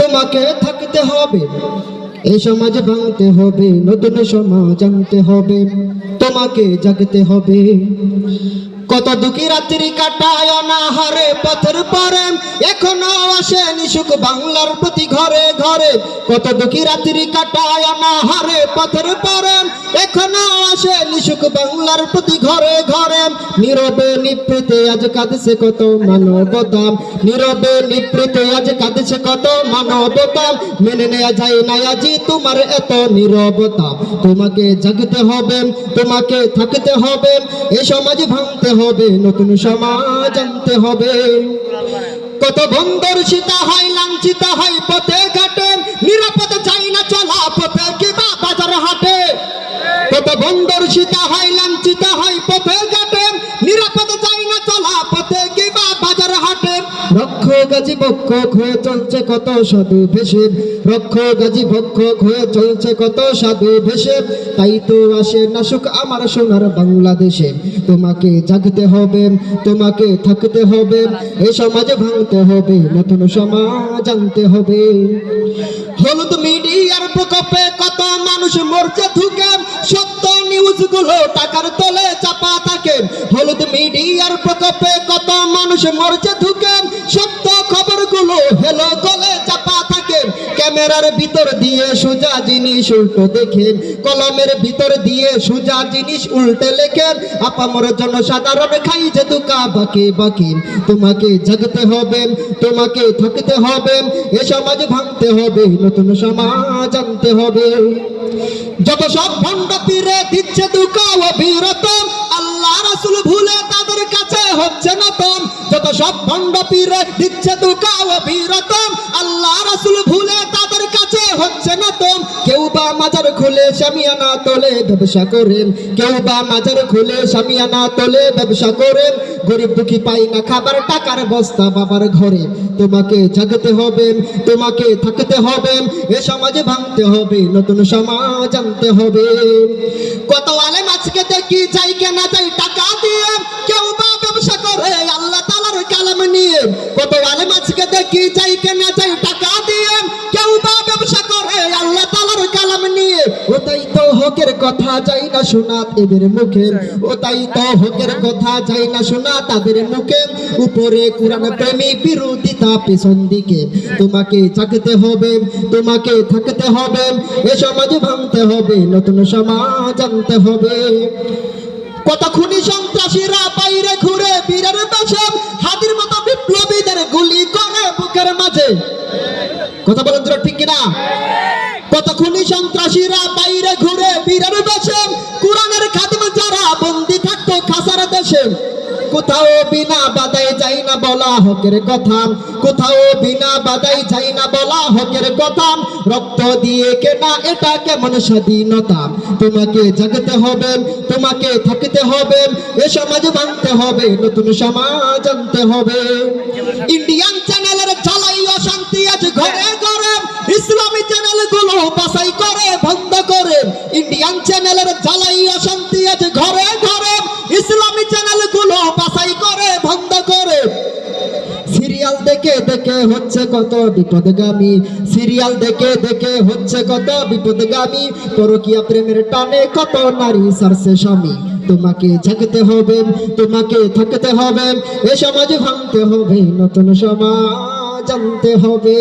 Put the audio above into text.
তোমাকে থাকতে হবে, এই সমাজ ভাঙতে হবে, নতুন সমাজ আনতে হবে, তোমাকে জাগতে হবে। কত দুঃখী রাত্রি কাটায় না হারে পথের পরে এখনও আসে নিশুক বাংলার প্রতি ঘরে ঘরে, কত দুঃখী রাত্রি কাটায় হারে পথের পরে। এখনও আসে নিশুক বাংলার প্রতি ঘরে ঘরে। নীরবে নিপৃতে আজ কাঁদছে কত মানবতা নীরবে নিপৃতে আজ কাঁদছে কত মানবতা মেনে নেওয়া যায় না আজি তোমার এত নীরবতা তোমাকে জাগতে হবে, তোমাকে থাকতে হবে এই সমাজ ভাঙতে হবে, নতুন সমাজ আনতে হবে। কত বন্দর সীতা হয় লাঞ্ছিত হয় পথে ঘাটে নিরাপদ চাই না চলা পথে কিবা বাজার হাটে কত বন্দর সীতা হয় লাঞ্ছিত হয় পথে ঘাটে নিরাপদ চাই না চলা পথে কিবা বাজার হাটে রক্ষ গাজী বক্ষ হয়ে চলছে কত সাধু ভেসে রক্ষ গাজী বক্ষ হয়ে চলছে কত সাধু ভেসে তাই তো আসে না সুখ আমার সোনার বাংলাদেশে। তোমাকে জাগতে হবে, তোমাকে থাকতে হবে। এই সমাজে ভাঙতে হবে, নতুন সমাজ আনতে হবে। হলুদ মিডিয়ার প্রকোপে কত মানুষ মরছে ধুকে। সত্য নিউজগুলো টাকার তলে চাপা থাকে। হলুদ মিডিয়ার প্রকোপে কত মানুষ মরছে ধুকে। সত্য হেলো গলে চাপা থাকে ক্যামেরার ভিতর দিয়ে সোজা জিনিস উল্টো দেখেন। কলমের ভিতর দিয়ে সোজা জিনিস উল্টে লেখেন। আপামর জনসাধারণ খাই যে দুকা বাকি বাকি। তোমাকে জাগতে হবে, তোমাকে থাকতে হবে। এ সমাজ ভাঙতে হবে, নতুন সমাজ আনতে হবে। যত সব ভণ্ড পীরে দিচ্ছে দুকা অবিরত আল্লাহ রাসুল ভুলে তাদের কাছে হচ্ছে না তোম যত সব ভণ্ড পীরে দিচ্ছে দুকা আল্লাহ ভুলে তাদের কাছে হচ্ছে না তোম। কেউ বা মাজার খুলে তোলে, ব্যবসা করেন। কেউ বা মাজার খুলে তোলে, ব্যবসা করেন। গরিব দুঃখী পাই না খাবার, টাকার বস্তা বাবার ঘরে। তোমাকে জাগতে হবে, তোমাকে থাকতে হবে, এ সমাজে ভাঙতে হবে, নতুন সমাজ আনতে হবে। কত আলেম আজকে দেখি, যাই কেনা ওটাই তো হকের কথা যাই না শোনা এদের মুখে। ওটাই তো হকের কথা যাই না শোনা তাদের মুখে। উপরে কোরআন প্রেমী বিরোধিতা পেছন দিকে। তোমাকে চাকতে হবে, তোমাকে থাকতে হবে। এ সমাজ ভাঙতে হবে, নতুন সমাজ আনতে হবে। কত খুনি সন্ত্রাসীরা বাইরে ঘুরে বীরের বেশে হাতির মতো বিপ্লবীদের গুলি করে বুকের মাঝে। কথা কিনা কত খুনি সন্ত্রাসীরা বাইরে ঘুরে বীরের বেশে? কোরআনের খাদম যারা বন্দি থাকতো খাসার দেশে। কোথাও বিনা বাদাই যাই না বলা হকের কথা। কোথাও বিনা বাদাই যাই না বলা হকের কথা। রক্ত দিয়ে কেনা এটা কেমন স্বাধীনতা? তোমাকে জাগতে হবে, তোমাকে থাকতে হবে। এ সমাজ ভাঙতে হবে, নতুন সমাজ আনতে হবে। ইন্ডিয়ান দেখে হচ্ছে কত বিপদগামী। সিরিয়াল দেখে দেখে হচ্ছে কত বিপদগামী। পরকিয়া প্রেমের টানে কত নারী সারছে স্বামী। তোমাকে ঝাঁকতে হবে, তোমাকে থাকতে হবে। এ সমাজ ভাঙতে হবে, নতুন সমাজ জানতে হবে।